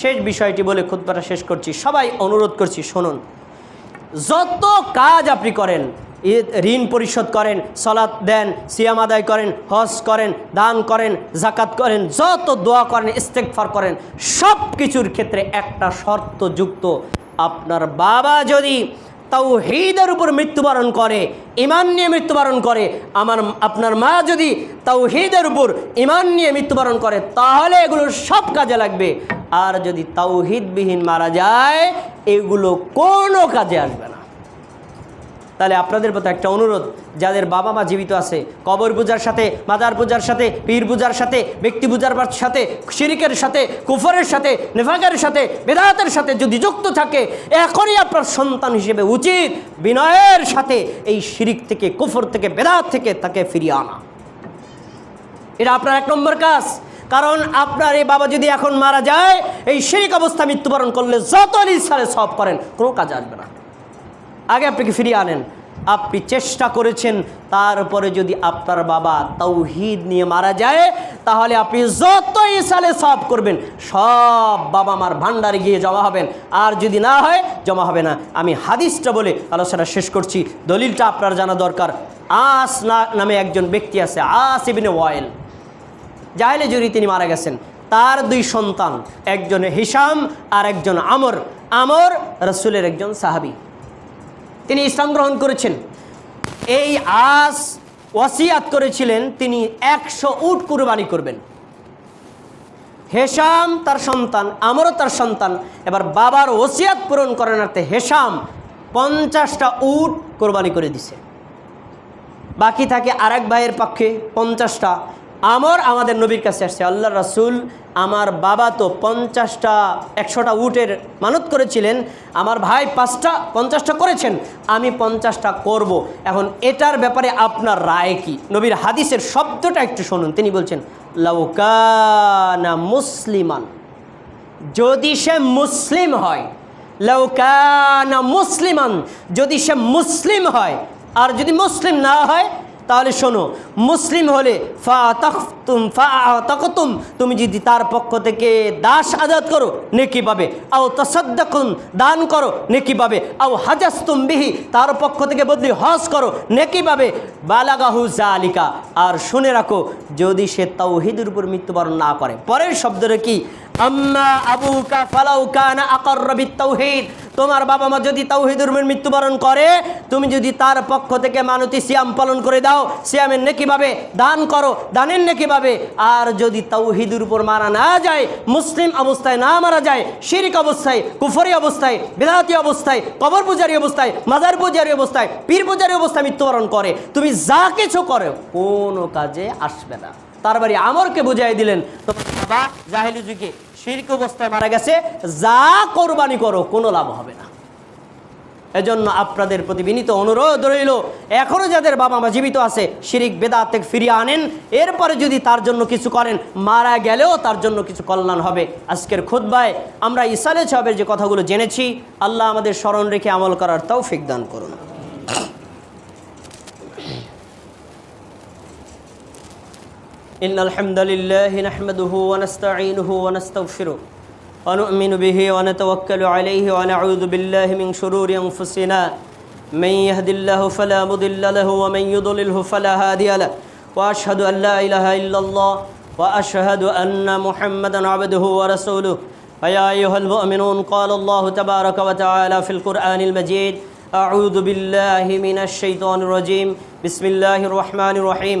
শেষ বিষয়টি বলে খুদ্বাটা শেষ করছি। সবাই অনুরোধ করছি, শুনুন। যত কাজ আপনি করেন ঋণ পরিশোধ করেন সলাৎ দেন, সিয়াম আদায় করেন, হজ করেন, দান করেন জাকাত করেন, যত দোয়া করেন ইস্তেকফার করেন সব কিছুর ক্ষেত্রে একটা শর্ত যুক্ত। আপনার বাবা যদি তাওহীদের উপর মৃত্যুবরণ করে ইমান নিয়ে মৃত্যুবরণ করে, আমার, আপনার মা যদি তাওহীদের উপর ইমান নিয়ে মৃত্যুবরণ করে, তাহলে এগুলো সব কাজে লাগবে। আর যদি তাওহীদবিহীন মারা যায়, এগুলো কোনো কাজে আসবে না। তাহলে আপনাদের প্রতি একটা অনুরোধ, যাদের বাবা মা জীবিত আছে, কবর পূজার সাথে, মাদার পূজার সাথে, পীর পূজার সাথে, ব্যক্তি পূজার সাথে, শিরিকের সাথে, কুফরের সাথে, নেফাকের সাথে, বেদাতের সাথে যদি যুক্ত থাকে, এখনই আপনার সন্তান হিসেবে উচিত বিনয়ের সাথে এই শিরিক থেকে, কুফর থেকে, বেদাত থেকে তাকে ফিরিয়ে আনা। এটা আপনার এক নম্বর কাজ। কারণ আপনার এই বাবা যদি এখন মারা যায়, এই শিরিক অবস্থা মৃত্যুবরণ করলে যত সালে সব করেন, কোনো কাজ আসবে না। আগে আপনাকে ফিরিয়ে আনেন। আপনি চেষ্টা করেছেন, তারপরে যদি আপনার বাবা তৌহিদ নিয়ে মারা যায়, তাহলে আপনি যতই সালে সব করবেন, সব বাবা মার ভান্ডারে গিয়ে জমা হবেন। আর যদি না হয়, জমা হবে না। আমি হাদিসটা বলে আলোচনা শেষ করছি। দলিলটা আপনার জানা দরকার। আস না নামে একজন ব্যক্তি আছে, আস ইবিনে ওয়াইল। জাহেলে জুরি তিনি মারা গেছেন। তার দুই সন্তান, একজন হিসাম আর একজন আমর। আমর রসুলের একজন সাহাবি। তিনি ইসলাম গ্রহণ করেছেন। এই আস ওয়াসিয়াত করেছিলেন, তিনি একশো উট কুরবানি করবেন। হেসাম তার সন্তান আমরও তার সন্তান। এবার বাবার ওসিয়াত পূরণ করানোতে হেসাম পঞ্চাশটা উট কোরবানি করে দিছে। বাকি থাকে আরেক ভাইয়ের পক্ষে পঞ্চাশটা। আমর আমাদের নবীর কাছে আসছে। আল্লাহ রাসুল আমার বাবা তো পঞ্চাশটা, একশোটা উটের মানত করেছিলেন। আমার ভাই পাঁচটা, পঞ্চাশটা করেছেন। আমি পঞ্চাশটা করব। এখন এটার ব্যাপারে আপনার রায় কি? নবীর হাদিসের শব্দটা একটু শুনুন। তিনি বলছেন লাউকানা মুসলিমান। যদি সে মুসলিম হয় লাউকানা মুসলিমান। যদি সে মুসলিম হয়, আর যদি মুসলিম না হয় তাহলে শোনো, মুসলিম হলে ফা তখতুম ফা তকতুম, তুমি যদি তার পক্ষ থেকে দাস আজাদ করো, নেকি পাবে। আও তসদ্দকুন, দান করো, নেকি পাবে। আও হাজাস্তুম বিহি, তার পক্ষ থেকে বদলি হজ করো, নেকি পাবে। বালাগাহু জালিকা, আর শুনে রাখো, যদি সে তাওহিদের উপর মৃত্যুবরণ না করে। পরের শব্দটা কি? আম্মা আবুকা ফালাউকা না আকর রবি তৌহিদ তোমার বাবা মা যদি তাওহিদের উপর মৃত্যুবরণ করে, তুমি যদি তার পক্ষ থেকে মানতি সিয়াম পালন করে দাও, সিয়ামের নেকি পাবে দান করো, দানের নেকি পাবে আর যদি তাওহিদের উপর মারা না যায়, মুসলিম অবস্থায় না মারা যায়, শিরিক অবস্থায়, কুফরি অবস্থায়, বেদাতি অবস্থায়, কবর পূজারী অবস্থায়, মাজার পূজারী অবস্থায়, পীর পূজারী অবস্থায় মৃত্যুবরণ করে, তুমি যা কিছু করো, কোনো কাজে আসবে না। তার বাড়ি আমরকে বুঝাই দিলেন, তোমার বাবা জাহেলি যুগে শিরক অবস্থায় মারা গেছে, যা কোরবানি করো, কোনো লাভ হবে না। এজন্য আপনাদের প্রতি বিনীত অনুরোধ রইল এখনও যাদের বাবা মা জীবিত আছে, শিরিক বেদাত থেকে ফিরিয়ে আনেন, এরপরে যদি তার জন্য কিছু করেন, মারা গেলেও তার জন্য কিছু কল্যাণ হবে। আজকের খুদ্বায় আমরা ইসালে সাহেবের যে কথাগুলো জেনেছি, আল্লাহ আমাদের স্মরণ রেখে আমল করার তৌফিক দান করুন। إن الحمد لله نحمده ونستعينه ونستغفره ونؤمن به ونتوكل عليه ونعوذ بالله من شرور أنفسنا. من يهد الله فلا مضل له ومن يضلله فلا هادي له. وأشهد أن لا إله إلا الله وأشهد أن محمدا عبده ورسوله. فيا أيها المؤمنون قال الله تبارك وتعالى في القرآن المجيد أعوذ بالله من الشيطان الرجيم. بسم الله الرحمن الرحيم.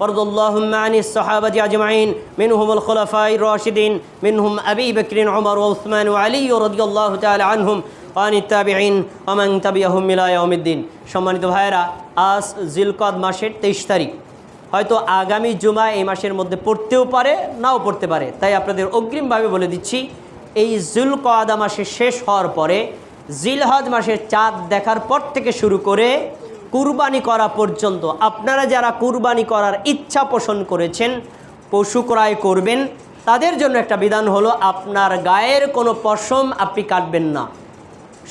وارض اللهم عن الصحابة أجمعين منهم الخلفاء الراشدين منهم أبي بكر عمر وعثمان وعلي رضي الله تعالى عنهم وعن التابعين ومن تبعهم إلى يوم الدين সম্মানিত ভাইরা আজ জিলকদ মাসের তেইশ তারিখ হয়তো আগামী জুমা এই মাসের মধ্যে পড়তেও পারে নাও পড়তে পারে তাই আপনাদের অগ্রিমভাবে বলে দিচ্ছি এই জুলকদা মাসের শেষ হওয়ার পরে জিলহজ মাসের চাঁদ দেখার পর থেকে শুরু করে কুরবানি করা পর্যন্ত আপনারা যারা কুরবানি করার ইচ্ছা পোষণ করেছেন, পশু ক্রয় করবেন, তাদের জন্য একটা বিধান হলো, আপনার গায়ের কোনো পশম আপনি কাটবেন না।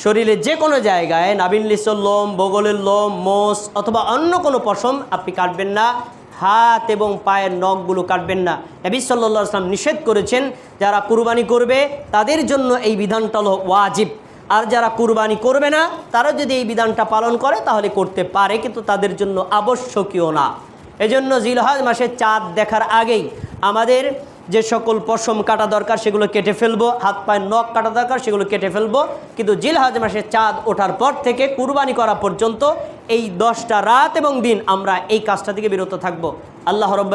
শরীরে যে কোনো জায়গায় নাবিনলিসর লোম, বগলের লোম, মোষ অথবা অন্য কোনো পশম আপনি কাটবেন না, হাত এবং পায়ের নখগুলো কাটবেন না। নবী সাল্লাহ আসলাম নিষেধ করেছেন, যারা কুরবানি করবে, তাদের জন্য এই বিধানটা হলো ওয়াজিব। আর যারা কুরবানি করবে না, তারা যদি এই বিধানটা পালন করে, তাহলে করতে পারে, কিন্তু তাদের জন্য আবশ্যকীয় না। এজন্য জিলহাজ মাসে চাঁদ দেখার আগেই আমাদের যে সকল পশম কাটা দরকার, সেগুলো কেটে ফেলব, হাত পায়ের নখ কাটা দরকার, সেগুলো কেটে ফেলব। কিন্তু জিলহাজ মাসে চাঁদ ওঠার পর থেকে কুরবানি করা পর্যন্ত এই দশটা রাত এবং দিন আমরা এই কাজটা থেকে বিরত থাকব। আল্লাহ রব্বা